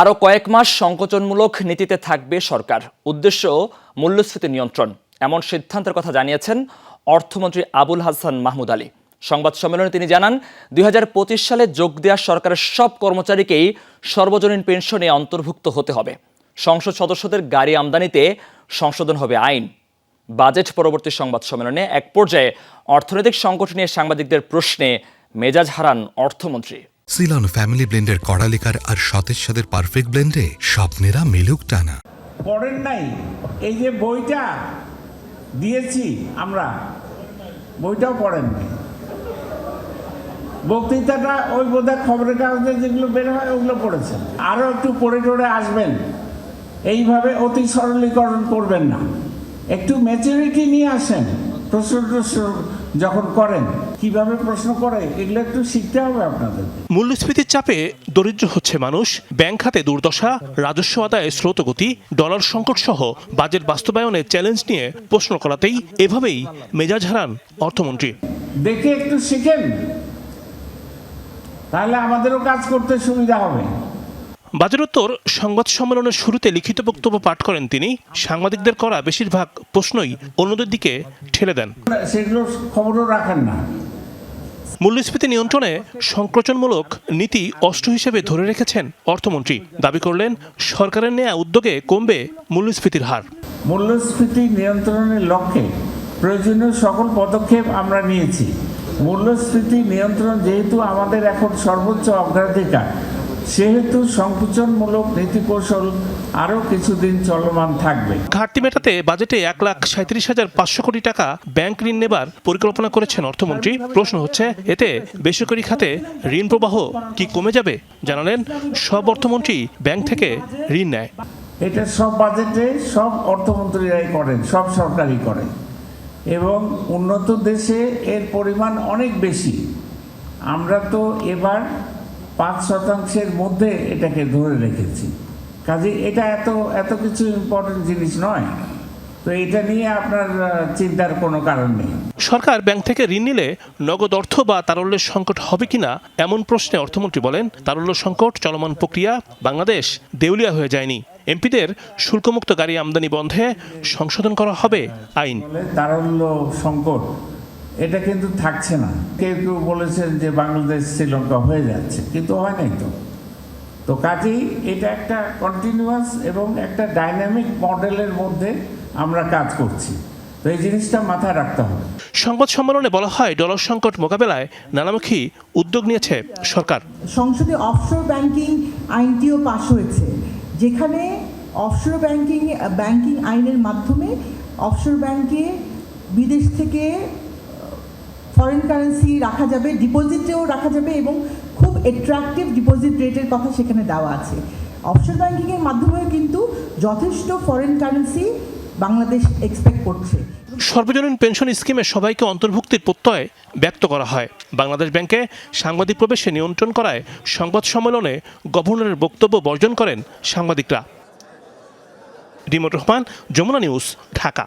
আরও কয়েক মাস সংকোচনমূলক নীতিতে থাকবে সরকার। উদ্দেশ্য, মূল্যস্ফীতি নিয়ন্ত্রণ। এমন সিদ্ধান্তের কথা জানিয়েছেন অর্থমন্ত্রী আবুল হাসান মাহমুদ আলী। সংবাদ সম্মেলনে তিনি জানান, দুই হাজার পঁচিশ সালে যোগ দেওয়া সরকারের সব কর্মচারীকেই সর্বজনীন পেনশনে অন্তর্ভুক্ত হতে হবে। সংসদ সদস্যদের গাড়ি আমদানিতে সংশোধন হবে আইন। বাজেট পরবর্তী সংবাদ সম্মেলনে এক পর্যায়ে অর্থনৈতিক সংকট নিয়ে সাংবাদিকদের প্রশ্নে মেজাজ হারান অর্থমন্ত্রী। সিলন ফ্যামিলি ব্লেন্ডের কড়ালিকার আর সতেজ সাদের পারফেক্ট ব্লেন্ডে স্বপ্নেরা মেলুক টানা। পড়েন নাই। এই যে বইটা দিয়েছি আমরা, বইটাও পড়েন বক্তৃতাটা ওই বোধহয় খবরের কাগজে যেগুলো বের হয় ওগুলো পড়েছেন। আরও একটু পড়ে টড়ে আসবেন। এইভাবে অতি সরলীকরণ করবেন না। একটু ম্যাচুরিটি নিয়ে আসেন। প্রশ্ন যখন করেন কীভাবে প্রশ্ন করে এগুলো একটু শিখতে হবে আপনাদেরকে। মূল্যস্ফীতির চাপে দরিদ্র হচ্ছে মানুষ ব্যাংক খাতে দুর্দশা রাজস্ব আদায়ে স্রোতগতি ডলার সংকট সহ বাজেট বাস্তবায়নের চ্যালেঞ্জ নিয়ে প্রশ্ন করাতেই এভাবেই মেজাজ হারান অর্থমন্ত্রী। দেখে একটু শিখেন তাহলে আমাদেরও কাজ করতে সুবিধা হবে। বাজারোত্তর সংবাদ সম্মেলনের শুরুতে লিখিত বক্তব্য পাঠ করেন তিনি। সাংবাদিকদের করা বেশিরভাগ প্রশ্নই অন্যদের দিকে ঠেলে দেন। সেগুলো খবরও রাখেন না। মূল্যস্ফীতি নিয়ন্ত্রণে সংকোচনমূলক নীতি অস্ত্র হিসেবে ধরে রেখেছেন অর্থমন্ত্রী। দাবি করলেন সরকারের নেয়া উদ্যোগে কমবে মূল্যস্ফীতির হার। মূল্যস্ফীতি নিয়ন্ত্রণের লক্ষ্যে প্রয়োজনীয় সকল পদক্ষেপ আমরা নিয়েছি। মূল্যস্ফীতি নিয়ন্ত্রণ যেহেতু আমাদের এখন সর্বোচ্চ অগ্রাধিকার সেহেতু সংকোচনমূলক নীতিকৌশল আরও কিছুদিন চলমান থাকবে। ঘাটতি মেটাতে বাজেটে এক লাখ সাঁত্রিশ হাজার পাঁচশো কোটি টাকা ব্যাংক ঋণ নেবার পরিকল্পনা করেছেন অর্থমন্ত্রী। প্রশ্ন হচ্ছে এতে বেসরকারি খাতে ঋণ প্রবাহ কি কমে যাবে? জানালেন সব অর্থমন্ত্রী ব্যাংক থেকে ঋণ নেয়। এটা সব বাজেটে সব অর্থমন্ত্রীরাই করেন সব সরকারই করে। এবং উন্নত দেশে এর পরিমাণ অনেক বেশি। আমরা তো এবার পাঁচ শতাংশের মধ্যে এটাকে ধরে রেখেছি। কাজে এটা এত এত কিছু ইম্পর্টেন্ট জিনিস নয়। তো এটা নিয়ে আপনার চিন্তার কোনো কারণ নেই। সরকার ব্যাংক থেকে ঋণ নিলে নগদ অর্থ বা তারল্যের সংকট হবে কিনা এমন প্রশ্নে অর্থমন্ত্রী বলেন তারল্য সংকট চলমান প্রক্রিয়া বাংলাদেশ দেউলিয়া হয়ে যায়নি। এমপিদের শুল্কমুক্ত গাড়ি আমদানি বন্ধে সংশোধন করা হবে আইন। তারল্য সংকট এটা কিন্তু থাকছে না। কেউ কেউ বলেছেন যে বাংলাদেশ শ্রীলঙ্কা হয়ে যাচ্ছে কিন্তু হয় নাই তো। তো কাজেই এটা একটা কন্টিনিউয়াস এবং একটা ডাইনামিক মডেলের মধ্যে আমরা কাজ করছি। তো এই জিনিসটা মাথায় রাখতে হবে। সংবাদ সম্মেলনে বলা হয় ডলার সংকট মোকাবেলায় নানামুখী উদ্যোগ নিয়েছে সরকার। সংসদে অফশোর ব্যাংকিং আইনটিও পাশ হয়েছে যেখানে অফশোর ব্যাংকিং ব্যাংকিং আইনের মাধ্যমে অফশোর ব্যাংকে বিদেশ থেকে ফরেন কারেন্সি রাখা যাবে ডিপোজিটেও রাখা যাবে এবং খুব অ্যাট্রাকটিভ ডিপোজিট রেটের কথা সেখানে দেওয়া আছে। অফশোর ব্যাঙ্কিংয়ের মাধ্যমেও কিন্তু যথেষ্ট ফরেন কারেন্সি বাংলাদেশ এক্সপেক্ট করছে। সর্বজনীন পেনশন স্কিমে সবাইকে অন্তর্ভুক্তির প্রত্যয় ব্যক্ত করা হয়। বাংলাদেশ ব্যাংকে সাংবাদিক প্রবেশে নিয়ন্ত্রণ করায় সংবাদ সম্মেলনে গভর্নরের বক্তব্য বর্জন করেন সাংবাদিকরা। রিমোট রহমান, যমুনা নিউজ, ঢাকা।